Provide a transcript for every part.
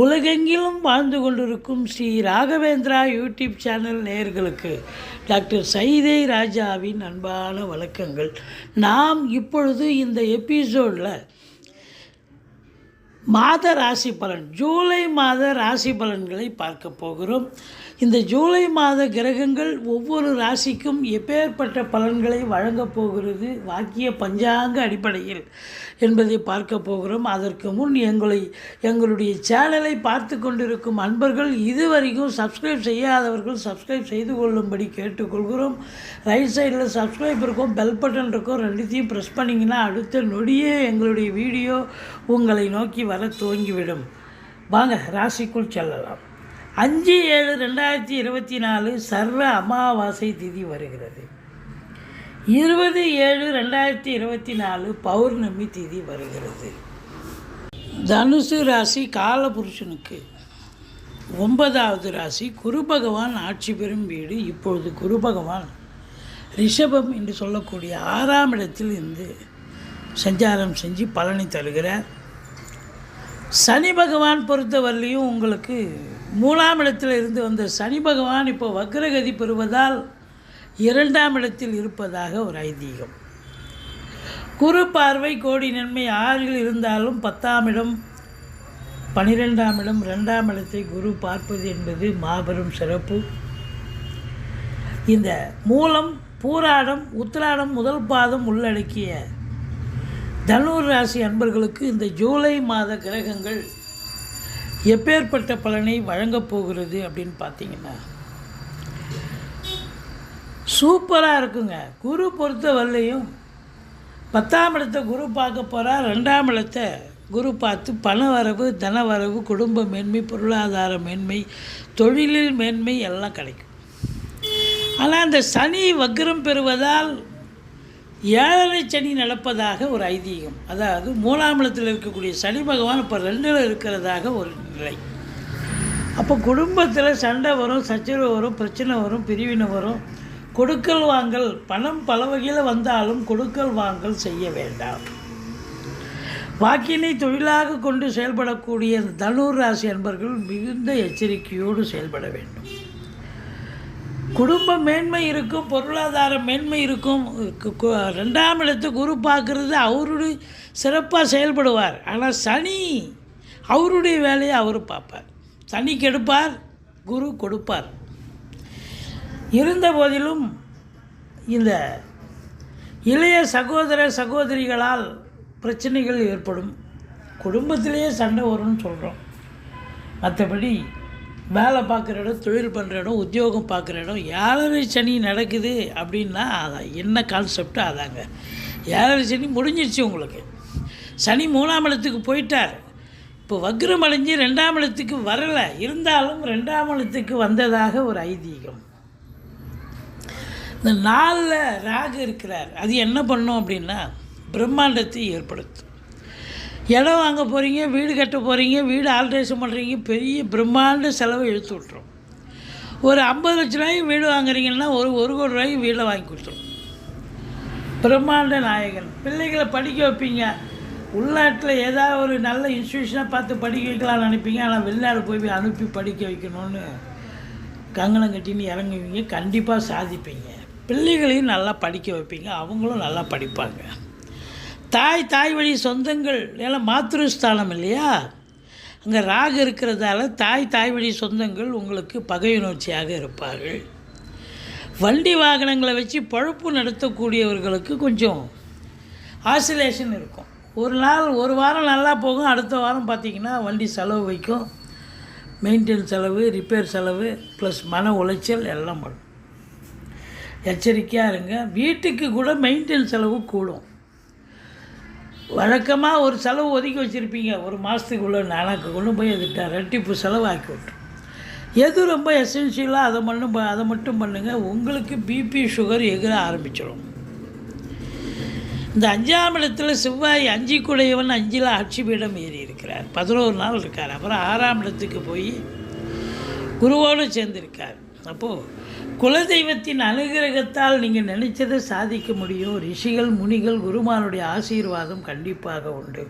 உலகெங்கிலும் வாழ்ந்து கொண்டிருக்கும் ஸ்ரீ ராகவேந்திரா யூடியூப் சேனல் நேயர்களுக்கு டாக்டர் சைதை ராஜாவின் அன்பான வணக்கங்கள். நாம் இப்பொழுது இந்த எபிசோடில் மாத ராசி பலன் ஜூலை மாத ராசி பலன்களை பார்க்க போகிறோம். இந்த ஜூலை மாத கிரகங்கள் ஒவ்வொரு ராசிக்கும் எப்பேற்பட்ட பலன்களை வழங்கப் போகிறது வாக்கிய பஞ்சாங்க அடிப்படையில் என்பதை பார்க்க போகிறோம். அதற்கு முன் எங்களை எங்களுடைய சேனலை பார்த்து கொண்டிருக்கும் அன்பர்கள் இதுவரைக்கும் சப்ஸ்கிரைப் செய்யாதவர்கள் சப்ஸ்கிரைப் செய்து கொள்ளும்படி கேட்டுக்கொள்கிறோம். ரைட் சைடில் சப்ஸ்கிரைப் இருக்கும் பெல் பட்டன் இருக்கும் ரெண்டுத்தையும் ப்ரெஸ் பண்ணிங்கன்னா அடுத்த நொடியே எங்களுடைய வீடியோ உங்களை நோக்கி வர துவங்கிவிடும். வாங்க ராசிக்குள் செல்லலாம். அஞ்சு ஏழு ரெண்டாயிரத்தி இருபத்தி நாலு சர்வ அமாவாசை திதி வருகிறது. இருபது ஏழு ரெண்டாயிரத்தி இருபத்தி நாலு பௌர்ணமி திதி வருகிறது. தனுசு ராசி காலபுருஷனுக்கு ஒன்பதாவது ராசி குரு பகவான் ஆட்சி பெறும் வீடு. இப்பொழுது குரு பகவான் ரிஷபம் என்று சொல்லக்கூடிய ஆறாம் இடத்தில் இருந்து சஞ்சாரம் செஞ்சு பலனை தருகிறார். சனி பகவான் பொறுத்தவரையிலையும் உங்களுக்கு மூணாம் இடத்தில் இருந்து வந்த சனி பகவான் இப்போ வக்ரகதி பெறுவதால் இரண்டாம் இடத்தில் இருப்பதாக ஒரு ஐதீகம். குரு பார்வை கோடி நன்மை ஆறில் இருந்தாலும் பத்தாம் இடம் பனிரெண்டாம் இடம் ரெண்டாம் இடத்தை குரு பார்ப்பது என்பது மாபெரும் சிறப்பு. இந்த மூலம் பூராடம் உத்திராடம் முதல் பாதம் உள்ளடக்கிய தனுர் ராசி அன்பர்களுக்கு இந்த ஜூலை மாத கிரகங்கள் எப்பேற்பட்ட பலனை வழங்கப் போகிறது அப்படின்னு பார்த்தீங்கன்னா சூப்பராக இருக்குங்க. குரு பொறுத்த வரலையும் பத்தாம் இடத்தை குரு பார்க்க போகிறார் ரெண்டாம் இடத்தை குரு பார்த்து பண வரவு தன வரவு குடும்ப மேன்மை பொருளாதார மேன்மை தொழிலில் மேன்மை எல்லாம் கிடைக்கும். ஆனால் அந்த சனி வக்ரம் பெறுவதால் ஏழரை சனி நடப்பதாக ஒரு ஐதீகம். அதாவது மூணாம் இருக்கக்கூடிய சனி பகவான் இப்போ ரெண்டில் இருக்கிறதாக ஒரு நிலை. அப்போ குடும்பத்தில் சண்டை வரும் சச்சரவு வரும் பிரச்சனை வரும் பிரிவினை வரும். கொடுக்கல் வாங்கல் பணம் பல வகையில் வந்தாலும் கொடுக்கல் வாங்கல் செய்ய வேண்டாம். வாக்கினை தொழிலாக கொண்டு செயல்படக்கூடிய தனுர் ராசி அன்பர்கள் மிகுந்த எச்சரிக்கையோடு செயல்பட வேண்டும். குடும்ப மேன்மை இருக்கும் பொருளாதார மேன்மை இருக்கும். ரெண்டாம் இடத்து குரு பார்க்குறது அவருடைய சிறப்பாக செயல்படுவார். ஆனால் சனி அவருடைய வேலையை அவர் பார்ப்பார். சனி கெடுப்பார் குரு கொடுப்பார். இருந்த போதிலும் இந்த இளைய சகோதர சகோதரிகளால் பிரச்சனைகள் ஏற்படும். குடும்பத்திலேயே சண்டை வரும்னு சொல்கிறோம் மற்றபடி வேலை பார்க்குற இடம் தொழில் பண்ணுற இடம் உத்தியோகம் பார்க்குற இடம் ஏழரை சனி நடக்குது அப்படின்னா அதான் என்ன கான்செப்ட் அதாங்க. ஏழரை சனி முடிஞ்சிருச்சு உங்களுக்கு. சனி மூணாம் இடத்துக்கு போயிட்டார். இப்போ வக்ரம் அடைஞ்சு ரெண்டாம் இடத்துக்கு வரலை. இருந்தாலும் ரெண்டாம் இடத்துக்கு வந்ததாக ஒரு ஐதீகம். இந்த நாளில் ராகு இருக்கிறார். அது என்ன பண்ணும் அப்படின்னா பிரம்மாண்டத்தை ஏற்படுத்தும். இடம் வாங்க போகிறீங்க வீடு கட்ட போகிறீங்க வீடு ஆல்ட்ரேஷன் பண்ணுறீங்க பெரிய பிரம்மாண்ட செலவை இழுத்து விட்ரும் ஒரு ஐம்பது லட்ச ரூபாய்க்கு வீடு வாங்குறீங்கன்னா ஒரு ஒரு கோடி ரூபாய்க்கு வீடை வாங்கி கொடுத்துரும். பிரம்மாண்ட நாயகன். பிள்ளைகளை படிக்க வைப்பீங்க. உள்நாட்டில் ஏதாவது ஒரு நல்ல இன்ஸ்டியூஷனாக பார்த்து படிக்க வைக்கலாம்னு நினைப்பீங்க. ஆனால் வெளிநாடு போய் அனுப்பி படிக்க வைக்கணும்னு கங்கணம் கட்டின்னு இறங்குவீங்க. கண்டிப்பாக சாதிப்பீங்க. பிள்ளைகளையும் நல்லா படிக்க வைப்பீங்க. அவங்களும் நல்லா படிப்பாங்க. தாய் தாய் வழி சொந்தங்கள். ஏன்னா மாத்ருஸ்தானம் இல்லையா? அங்கே ராகு இருக்கிறதால தாய் தாய் வழி சொந்தங்கள் உங்களுக்கு பகையுணர்ச்சியாக இருப்பார்கள். வண்டி வாகனங்களை வச்சு பழுப்பு நடத்தக்கூடியவர்களுக்கு கொஞ்சம் ஆசிலேஷன் இருக்கும். ஒரு நாள் ஒரு வாரம் நல்லா போகும். அடுத்த வாரம் பார்த்திங்கன்னா வண்டி செலவு வைக்கும். மெயின்டெனன்ஸ் செலவு ரிப்பேர் செலவு ப்ளஸ் மன உளைச்சல் எல்லாம் பண்ணும் எச்சரிக்கையாக இருங்க. வீட்டுக்கு கூட மெயின்டெனன்ஸ் செலவு கூடும். வழக்கமாக ஒரு செலவு ஒதுக்கி வச்சுருப்பீங்க. ஒரு மாதத்துக்குள்ளே நாளாக்கு கொண்டு போய் அது ரெட்டிப்பு செலவு ஆக்கி விட்டுரும் எது ரொம்ப எசென்ஷியலாக அதை மட்டும் ப- அதை மட்டும் பண்ணுங்கள் உங்களுக்கு பிபி சுகர் எகிற ஆரம்பிச்சிடும் இந்த அஞ்சாம் இடத்துல செவ்வாய் அஞ்சு குடையவன் அஞ்சில் ஆட்சி பீடம் ஏறி இருக்கிறார். பதினோரு நாள் இருக்கார். அப்புறம் ஆறாம் இடத்துக்கு போய் குருவோடு சேர்ந்திருக்கார். அப்போது குலதெய்வத்தின் அனுகிரகத்தால் நீங்கள் நினைச்சதை சாதிக்க முடியும். ரிஷிகள் முனிகள் குருமானுடைய ஆசீர்வாதம் கண்டிப்பாக உண்டு.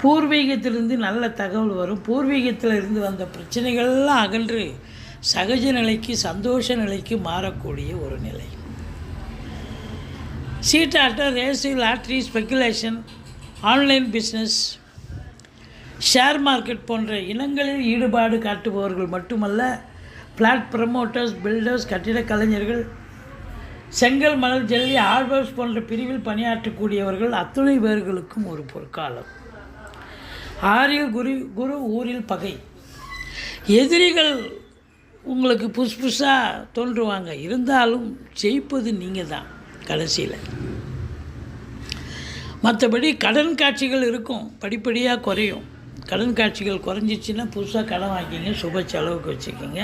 பூர்வீகத்திலிருந்து நல்ல தகவல் வரும். பூர்வீகத்தில் இருந்து வந்த பிரச்சனைகள்லாம் அகன்று சகஜ நிலைக்கு சந்தோஷ நிலைக்கு மாறக்கூடிய ஒரு நிலை. சீட்டாட்டம் race lottery speculation online business share market போன்ற இனங்களில் ஈடுபாடு காட்டுபவர்கள் மட்டுமல்ல பிளாட் ப்ரமோட்டர்ஸ் பில்டர்ஸ் கட்டிடக் கலைஞர்கள் செங்கல் மணல் ஜெல்லி ஆர்வர்ஸ் போன்ற பிரிவில் பணியாற்றக்கூடியவர்கள் அத்துணை பேர்களுக்கும் ஒரு பொற்காலம். ஆறில் குரு குரு ஊரில் பகை. எதிரிகள் உங்களுக்கு புதுசு புதுசாக தோன்றுவாங்க. இருந்தாலும் ஜெயிப்பது நீங்கள் தான் கடைசியில். மற்றபடி கடன் காட்சிகள் இருக்கும் படிப்படியாக குறையும். கடன் காட்சிகள் குறைஞ்சிச்சின்னா புதுசாக கடன் வாங்கிங்க சுப செலவுக்கு வச்சுக்கோங்க.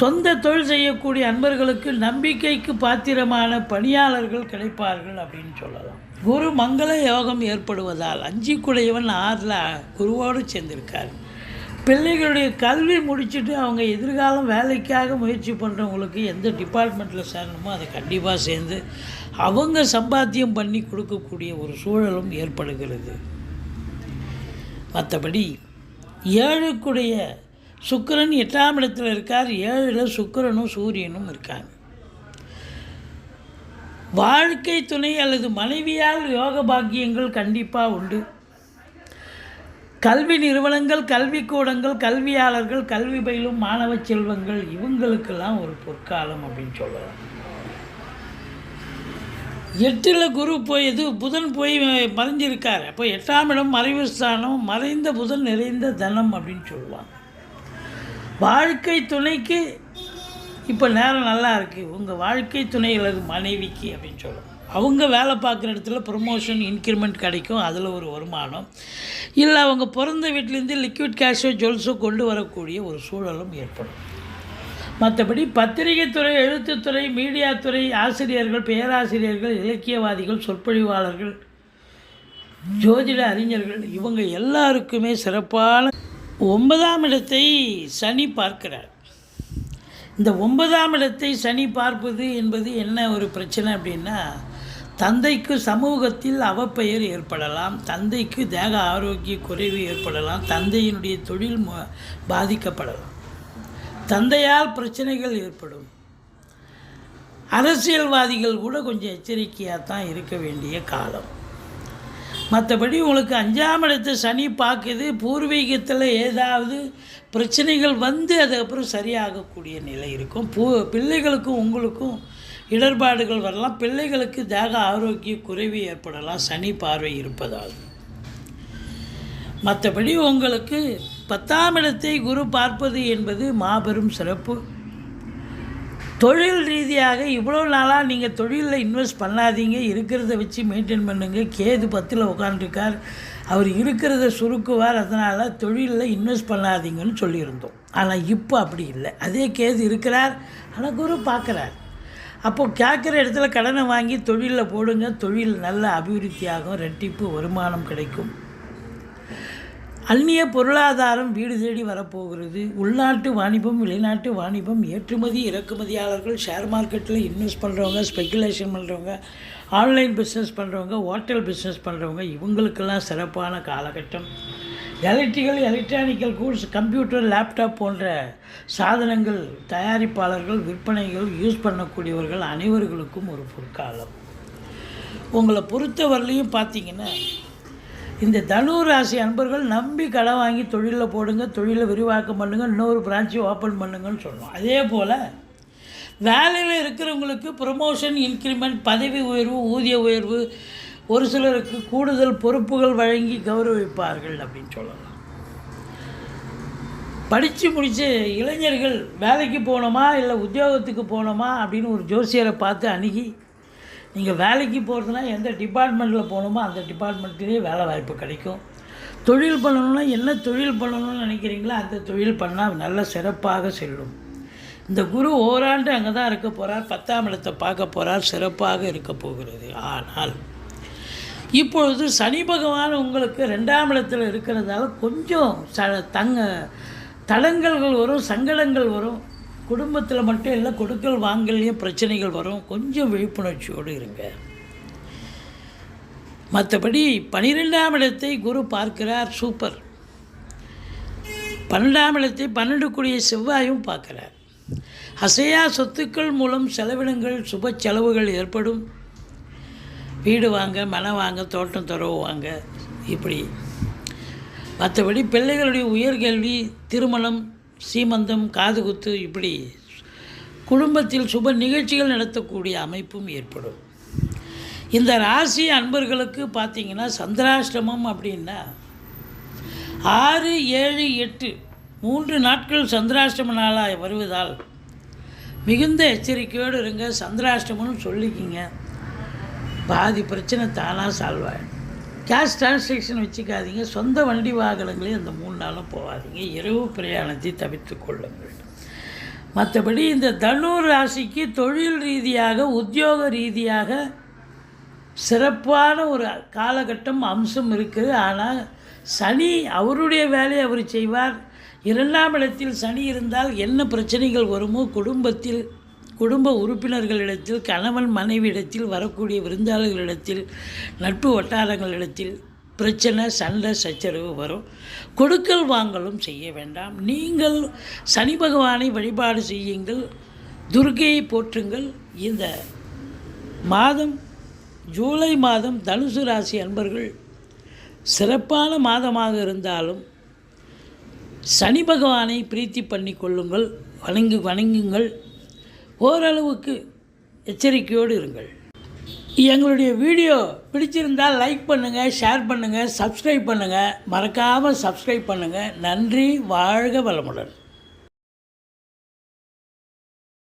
சொந்த தொழில் செய்யக்கூடிய அன்பர்களுக்கு நம்பிக்கைக்கு பாத்திரமான பணியாளர்கள் கிடைப்பார்கள் அப்படின்னு சொல்லலாம். குரு மங்கள யோகம் ஏற்படுவதால் அஞ்சு குடையவன் ஆறில் குருவோடு சேர்ந்திருக்கார். பிள்ளைகளுடைய கல்வி முடிச்சுட்டு அவங்க எதிர்காலம் வேலைக்காக முயற்சி பண்ணுறவங்களுக்கு எந்த டிபார்ட்மெண்ட்டில் சேரணுமோ அதை கண்டிப்பாக சேர்ந்து அவங்க சம்பாத்தியம் பண்ணி கொடுக்கக்கூடிய ஒரு சூழலும் ஏற்படுகிறது. மற்றபடி ஏழுக்குடைய சுக்கிரன் எட்டாம் இடத்துல இருக்கார். ஏழில் சுக்கிரனும் சூரியனும் இருக்காங்க. வாழ்க்கை துணை அல்லது மனைவியால் யோக பாக்கியங்கள் கண்டிப்பாக உண்டு. கல்வி நிறுவனங்கள் கல்விக்கூடங்கள் கல்வியாளர்கள் கல்வி பயிலும் மாணவ செல்வங்கள் இவங்களுக்கெல்லாம் ஒரு பொற்காலம் அப்படின்னு சொல்லலாம். எட்டில் குரு போய் இது புதன் போய் மறைஞ்சிருக்கார். அப்போ எட்டாம் இடம் மறைவு ஸ்தானம் மறைந்த புதன் நிறைந்த தனம் அப்படின்னு சொல்லுவாங்க. வாழ்க்கை துணைக்கு இப்போ நேரம் நல்லா இருக்குது உங்கள் வாழ்க்கை துணை மனைவிக்கு அப்படின்னு சொல்லுவோம். அவங்க வேலை பார்க்குற இடத்துல ப்ரொமோஷன் இன்க்ரிமெண்ட் கிடைக்கும். அதில் ஒரு வருமானம். இல்லை அவங்க பிறந்த வீட்டிலேருந்து லிக்விட் கேஷோ ஜுவல்ஸோ கொண்டு வரக்கூடிய ஒரு சூழலும் ஏற்படும். மற்றபடி பத்திரிகைத்துறை எழுத்துத்துறை மீடியாத்துறை ஆசிரியர்கள் பேராசிரியர்கள் இலக்கியவாதிகள் சொற்பொழிவாளர்கள் ஜோதிட அறிஞர்கள் இவங்க எல்லாருக்குமே சிறப்பான ஒன்பதாம் இடத்தை சனி பார்க்கிறார். இந்த ஒன்பதாம் இடத்தை சனி பார்ப்பது என்பது என்ன ஒரு பிரச்சனை அப்படின்னா தந்தைக்கு சமூகத்தில் அவப்பெயர் ஏற்படலாம் தந்தைக்கு தேக ஆரோக்கிய குறைவு ஏற்படலாம் தந்தையினுடைய தொழில் பாதிக்கப்படலாம். தந்தையால் பிரச்சனைகள் ஏற்படும். அரசியல்வாதிகள் கூட கொஞ்சம் எச்சரிக்கையாக தான் இருக்க வேண்டிய காலம். மற்றபடி உங்களுக்கு அஞ்சாம் இடத்து சனி பார்க்குது பூர்வீகத்தில் ஏதாவது பிரச்சனைகள் வந்து அதுக்கப்புறம் சரியாகக்கூடிய நிலை இருக்கும். பூ பிள்ளைகளுக்கும் உங்களுக்கும் இடர்பாடுகள் வரலாம். பிள்ளைகளுக்கு தேக ஆரோக்கிய குறைவு ஏற்படலாம். சனி பார்வை இருப்பதால். மற்றபடி உங்களுக்கு பத்தாம் இடத்தை குரு பார்ப்பது என்பது மாபெரும் சிறப்பு. தொழில் ரீதியாக இவ்வளோ நாளாக நீங்கள் தொழிலில் இன்வெஸ்ட் பண்ணாதீங்க இருக்கிறத வச்சு மெயின்டைன் பண்ணுங்கள் கேது பத்தில் உட்காந்துருக்கார் அவர் இருக்கிறத சுருக்குவார். அதனால் தொழிலில் இன்வெஸ்ட் பண்ணாதீங்கன்னு சொல்லியிருந்தோம். ஆனால் இப்போ அப்படி இல்லை. அதே கேது இருக்கிறார். ஆனால் குரு பார்க்குறார். அப்போது கேட்குற இடத்துல கடனை வாங்கி தொழிலில் போடுங்க. தொழில் நல்ல அபிவிருத்தியாகும். ரெட்டிப்பு வருமானம் கிடைக்கும். அந்நிய பொருளாதாரம் வீடு தேடி வரப்போகிறது. உள்நாட்டு வாணிபம் வெளிநாட்டு வாணிபம் ஏற்றுமதி இறக்குமதியாளர்கள் ஷேர் மார்க்கெட்டில் இன்வெஸ்ட் பண்ணுறவங்க ஸ்பெக்குலேஷன் பண்ணுறவங்க ஆன்லைன் பிஸ்னஸ் பண்ணுறவங்க ஹோட்டல் பிஸ்னஸ் பண்ணுறவங்க இவங்களுக்கெல்லாம் சிறப்பான காலகட்டம். Electrical electronical goods computer laptop போன்ற சாதனங்கள் தயாரிப்பாளர்கள் விற்பனைகள் யூஸ் பண்ணக்கூடியவர்கள் அனைவர்களுக்கும் ஒரு பொற்காலம். உங்களை பொறுத்தவரையிலையும் பார்த்தீங்கன்னா இந்த தனு ராசி அன்பர்கள் நம்பி கடன் வாங்கி தொழிலில் போடுங்க தொழிலை விரிவாக்கம் பண்ணுங்கள் இன்னொரு பிரான்ச்சு ஓப்பன் பண்ணுங்கன்னு சொல்லுவோம் அதே போல் வேலையில் இருக்கிறவங்களுக்கு ப்ரொமோஷன் இன்க்ரிமெண்ட் பதவி உயர்வு ஊதிய உயர்வு ஒரு சிலருக்கு கூடுதல் பொறுப்புகள் வழங்கி கௌரவிப்பார்கள் அப்படின்னு சொல்லலாம். படித்து முடித்த இளைஞர்கள் வேலைக்கு போகணுமா இல்லை உத்தியோகத்துக்கு போகணுமா அப்படின்னு ஒரு ஜோசியரை பார்த்து அணுகி நீங்கள் வேலைக்கு போகிறதுனா எந்த டிபார்ட்மெண்ட்டில் போகணுமோ அந்த டிபார்ட்மெண்ட்லேயே வேலை வாய்ப்பு கிடைக்கும். தொழில் பண்ணணும்னா என்ன தொழில் பண்ணணும்னு நினைக்கிறீங்களோ அந்த தொழில் பண்ணால் நல்ல சிறப்பாக செல்லும். இந்த குரு ஓராண்டு அங்கே தான் இருக்க போகிறார் பத்தாம் இடத்தை பார்க்க போகிறார் சிறப்பாக இருக்க போகிறது. ஆனால் இப்பொழுது சனி பகவான் உங்களுக்கு ரெண்டாம் இடத்தில் இருக்கிறதால கொஞ்சம் ச தங்க தடங்கல்கள் வரும் சங்கடங்கள் வரும். குடும்பத்தில் மட்டும் இல்லை கொடுக்கல் வாங்கலையும் பிரச்சனைகள் வரும். கொஞ்சம் விழிப்புணர்ச்சியோடு இருங்க. மற்றபடி பனிரெண்டாம் இடத்தை குரு பார்க்கிறார் சூப்பர். பன்னெண்டாம் இடத்தை பன்னெண்டு கூடிய செவ்வாயும் பார்க்குறார். அசையா சொத்துக்கள் மூலம் செலவினங்கள் சுப செலவுகள் ஏற்படும். வீடு வாங்க மனை வாங்க தோட்டம் துறவு வாங்க இப்படி. மற்றபடி பிள்ளைகளுடைய உயர்கல்வி திருமணம் சீமந்தம் காதுகுத்து இப்படி குடும்பத்தில் சுப நிகழ்ச்சிகள் நடத்தக்கூடிய அமைப்பும் ஏற்படும். இந்த ராசி அன்பர்களுக்கு பார்த்தீங்கன்னா சந்திராஷ்டமம் அப்படின்னா ஆறு ஏழு எட்டு மூன்று நாட்கள் சந்திராஷ்டம நாளாக வருவதால் மிகுந்த எச்சரிக்கையோடு இருங்க. சந்திராஷ்டமம்னு சொல்லிக்கிங்க. பாதி பிரச்சனை தானாக சால்வ் ஆகிடும் கேஷ் டிரான்சாக்ஷன் வச்சுக்காதீங்க. சொந்த வண்டி வாகனங்களையும் அந்த மூணு நாளும் போகாதீங்க. இரவு பிரயாணத்தை தவிர்த்து கொள்ளுங்கள். மற்றபடி இந்த தனுர் ராசிக்கு தொழில் ரீதியாக உத்தியோக ரீதியாக சிறப்பான ஒரு காலகட்டம் அம்சம் இருக்குது. ஆனால் சனி அவருடைய வேலையை அவர் செய்வார். இரண்டாம் இடத்தில் சனி இருந்தால் என்ன பிரச்சனைகள் வருமோ குடும்பத்தில் குடும்ப உறுப்பினர்களிடத்தில் கணவன் மனைவியிடத்தில் வரக்கூடிய விருந்தாளர்களிடத்தில் நட்பு வட்டாரங்களிடத்தில் பிரச்சனை சண்டை சச்சரவு வரும். கொடுக்கல் வாங்கலும் செய்ய வேண்டாம். நீங்கள் சனி பகவானை வழிபாடு செய்யுங்கள். துர்கையை போற்றுங்கள். இந்த மாதம் ஜூலை மாதம் தனுசு ராசி அன்பர்கள் சிறப்பான மாதமாக இருந்தாலும் சனி பகவானை பிரீத்தி பண்ணி கொள்ளுங்கள். வணங்கு வணங்குங்கள். ஓரளவுக்கு எச்சரிக்கையோடு இருங்கள். எங்களுடைய வீடியோ பிடிச்சிருந்தால் லைக் பண்ணுங்கள் ஷேர் பண்ணுங்கள் சப்ஸ்கிரைப் பண்ணுங்கள் மறக்காமல் சப்ஸ்கிரைப் பண்ணுங்கள் நன்றி வாழ்க வளமுடன்.